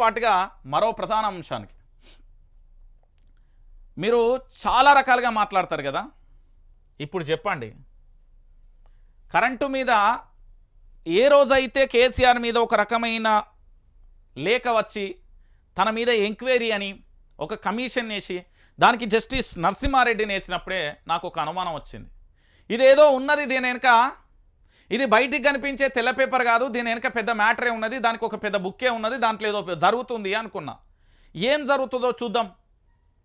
పాటుగా మరో ప్రధాన అంశానికి. మీరు చాలా రకాలుగా మాట్లాడతారు కదా? ఇప్పుడు చెప్పండి. కరెంటు మీద ఏ రోజైతే కేసీఆర్ మీద ఒక రకమైన లేఖ వచ్చి తన మీద ఎంక్వైరీ అని ఒక కమిషన్ వేసి దానికి జస్టిస్ నరసింహారెడ్డిని వేసినప్పుడే నాకు ఒక అనుమానం వచ్చింది. ఇదేదో ఉన్నది దీని వెనుక? ఇది బయటికి కనిపించే తెల్ల పేపర్ కాదు దీని వెనక పెద్ద మ్యాటరే ఉన్నది దానికి ఒక పెద్ద బుక్కే ఉన్నది దాంట్లో ఏదో జరుగుతుంది అనుకున్నా. ఏం జరుగుతుందో చూద్దాం.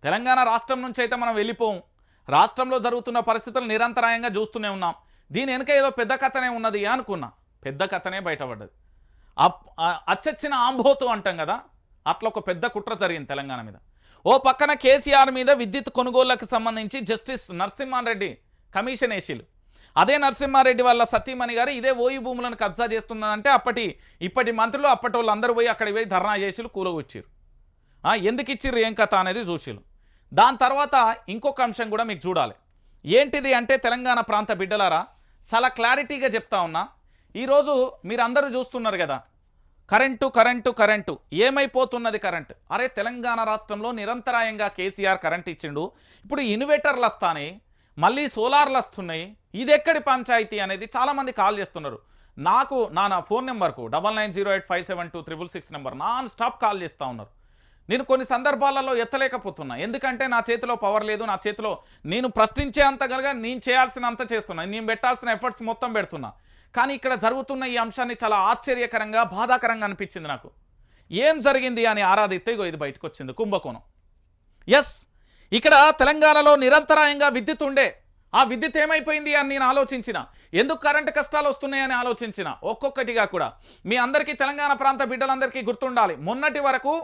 తెలంగాణ రాష్ట్రం నుంచి అయితే మనం వెళ్ళిపోం. రాష్ట్రంలో జరుగుతున్న పరిస్థితులు నిరంతరాయంగా చూస్తూనే ఉన్నాం. దీని వెనుక ఏదో పెద్ద కథనే ఉన్నది అనుకున్నా. పెద్ద కథనే బయటపడ్డది. అప్- అచ్చచ్చిన ఆంబోతు అంటాం కదా అట్లా ఒక పెద్ద కుట్ర జరిగింది తెలంగాణ మీద. ఓ పక్కన కేసీఆర్ మీద విద్యుత్ కొనుగోళ్ళకు సంబంధించి జస్టిస్ నరసింహారెడ్డి కమిషన్ ఏసీలు అదే నరసింహారెడ్డి వాళ్ళ సతీమణి గారు ఇదే ఓయి భూములను కబ్జా చేస్తున్నదంటే అప్పటి ఇప్పటి మంత్రులు అప్పటి వాళ్ళు అందరూ పోయి అక్కడ పోయి ధర్నా చేసిలు కూలగొచ్చారు. ఎందుకు ఇచ్చిర్రు ఏం కథ అనేది చూసిలు దాని తర్వాత ఇంకొక అంశం కూడా మీకు చూడాలి. ఏంటిది అంటే తెలంగాణ ప్రాంత బిడ్డలారా చాలా క్లారిటీగా చెప్తా ఉన్నా. ఈరోజు మీరు అందరూ చూస్తున్నారు కదా కరెంటు కరెంటు కరెంటు ఏమైపోతున్నది కరెంటు? అరే తెలంగాణ రాష్ట్రంలో నిరంతరాయంగా కేసీఆర్ కరెంట్ ఇచ్చిండు. ఇప్పుడు ఇన్వర్టర్లు వస్తానే మళ్ళీ సోలార్లు వస్తున్నాయి ఇది ఎక్కడి పంచాయతీ అనేది చాలామంది కాల్ చేస్తున్నారు. నాకు నా నా ఫోన్ నెంబర్కు double nine zero eight five seven two triple six number non stop call చేస్తూ ఉన్నారు. నేను కొన్ని సందర్భాలలో ఎత్తలేకపోతున్నా. ఎందుకంటే నా చేతిలో పవర్ లేదు. నా చేతిలో నేను ప్రశ్నించే అంత కనుక నేను చేయాల్సినంత చేస్తున్నా. నేను పెట్టాల్సిన ఎఫర్ట్స్ మొత్తం పెడుతున్నా. కానీ ఇక్కడ జరుగుతున్న ఈ అంశాన్ని చాలా ఆశ్చర్యకరంగా బాధాకరంగా అనిపించింది నాకు. ఏం జరిగింది అని ఆరాధిస్తే ఇగో ఇది బయటకు వచ్చింది కుంభకోణం. ఎస్ ఇక్కడ తెలంగాణలో నిరంతరాయంగా విద్యుత్ ఉండే. ఆ విద్యుత్ ఏమైపోయింది అని నేను ఆలోచించిన. ఎందుకు కరెంటు కష్టాలు వస్తున్నాయని ఆలోచించిన? ఒక్కొక్కటిగా కూడా. మీ అందరికీ తెలంగాణ ప్రాంత బిడ్డలందరికీ గుర్తుండాలి. మొన్నటి వరకు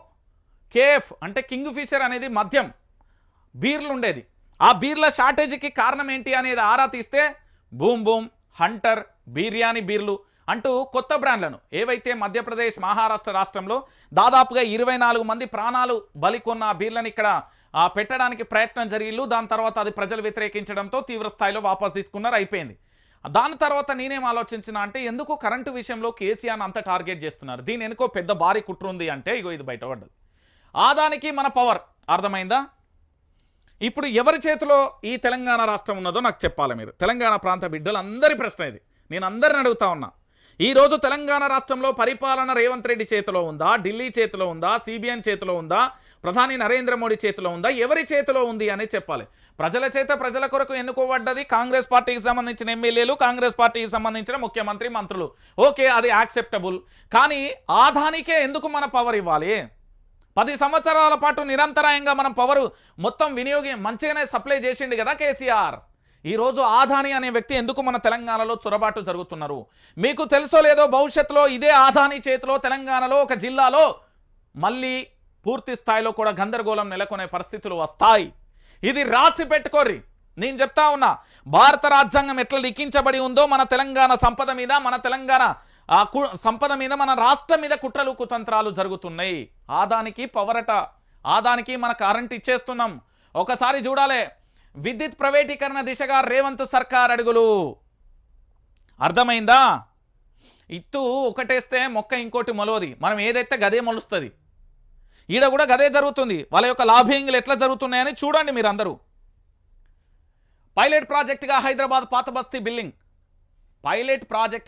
కేఎఫ్ అంటే కింగ్ ఫిషర్ అనేది మద్యం. బీర్లు ఉండేది. ఆ బీర్ల షార్టేజ్కి కారణం ఏంటి అనేది ఆరా తీస్తే బూమ్ బూమ్ హంటర్ బిర్యానీ బీర్లు అంటూ కొత్త బ్రాండ్లను. ఏవైతే మధ్యప్రదేశ్ మహారాష్ట్ర రాష్ట్రంలో దాదాపుగా ఇరవై నాలుగు మంది ప్రాణాలు బలికొన్న ఆ బీర్లను ఇక్కడ పెట్టడానికి ప్రయత్నం జరిగిల్లు దాని తర్వాత అది ప్రజలు వ్యతిరేకించడంతో తీవ్ర స్థాయిలో వాపస్ తీసుకున్నారు అయిపోయింది. దాని తర్వాత నేనేం ఆలోచించిన అంటే ఎందుకు కరెంటు విషయంలో కేసీఆర్ అంత టార్గెట్ చేస్తున్నారు? దీని వెనుకో పెద్ద భారీ కుట్ర ఉంది అంటే ఇగో ఇది బయటపడ్డది. ఆదానికి మన పవర్ అర్థమైందా? ఇప్పుడు ఎవరి చేతిలో ఈ తెలంగాణ రాష్ట్రం ఉన్నదో నాకు చెప్పాలి మీరు. తెలంగాణ ప్రాంత బిడ్డలు అందరి ప్రశ్న ఇది. నేను అందరిని అడుగుతా ఉన్నా. ఈరోజు తెలంగాణ రాష్ట్రంలో పరిపాలన రేవంత్ రెడ్డి చేతిలో ఉందా? ఢిల్లీ చేతిలో ఉందా? సిబిఎన్ చేతిలో ఉందా? ప్రధాని నరేంద్ర మోడీ చేతిలో ఉందా? ఎవరి చేతిలో ఉంది అని చెప్పాలి. ప్రజల చేత ప్రజల కొరకు ఎన్నుకోబడ్డది కాంగ్రెస్ పార్టీకి సంబంధించిన ఎమ్మెల్యేలు కాంగ్రెస్ పార్టీకి సంబంధించిన ముఖ్యమంత్రి మంత్రులు. ఓకే అది యాక్సెప్టబుల్. కానీ ఆదానికే ఎందుకు మన పవర్ ఇవ్వాలి? పది సంవత్సరాల పాటు నిరంతరాయంగా మనం పవర్ మొత్తం వినియోగి మంచిగానే సప్లై చేసిండు కదా కేసీఆర్. ఈరోజు ఆదాని అనే వ్యక్తి ఎందుకు మన తెలంగాణలో చొరబాటు జరుగుతున్నారు? మీకు తెలుసో లేదో భవిష్యత్తులో ఇదే ఆదాని చేతిలో తెలంగాణలో ఒక జిల్లాలో మళ్ళీ పూర్తి స్థాయిలో కూడా గందరగోళం నెలకొనే పరిస్థితులు వస్తాయి. ఇది రాసి పెట్టుకోర్రి. నేను చెప్తా ఉన్నా భారత రాజ్యాంగం ఎట్లా లిఖించబడి ఉందో మన తెలంగాణ సంపద మీద మన తెలంగాణ ఆ కు- సంపద మీద మన రాష్ట్రం మీద కుట్రలు కుతంత్రాలు జరుగుతున్నాయి. ఆదానికి పవరట ఆదానికి మన కరెంట్ ఇచ్చేస్తున్నాం ఒకసారి చూడాలి విద్యుత్ ప్రైవేటీకరణ దిశగా రేవంత్ సర్కార్ అడుగులు. అర్థమైందా? ఇత్తు ఒకటేస్తే మొక్క ఇంకోటి మొలవది. మనం ఏదైతే గదే మొలుస్తుంది ఈడ కూడా గదే జరుగుతుంది. వాళ్ళ యొక్క లాభింగ్లు ఎట్లా జరుగుతున్నాయని చూడండి మీరు అందరూ పైలట్ ప్రాజెక్టుగా హైదరాబాద్ పాత బస్తీ బిల్డింగ్ పైలట్ ప్రాజెక్ట్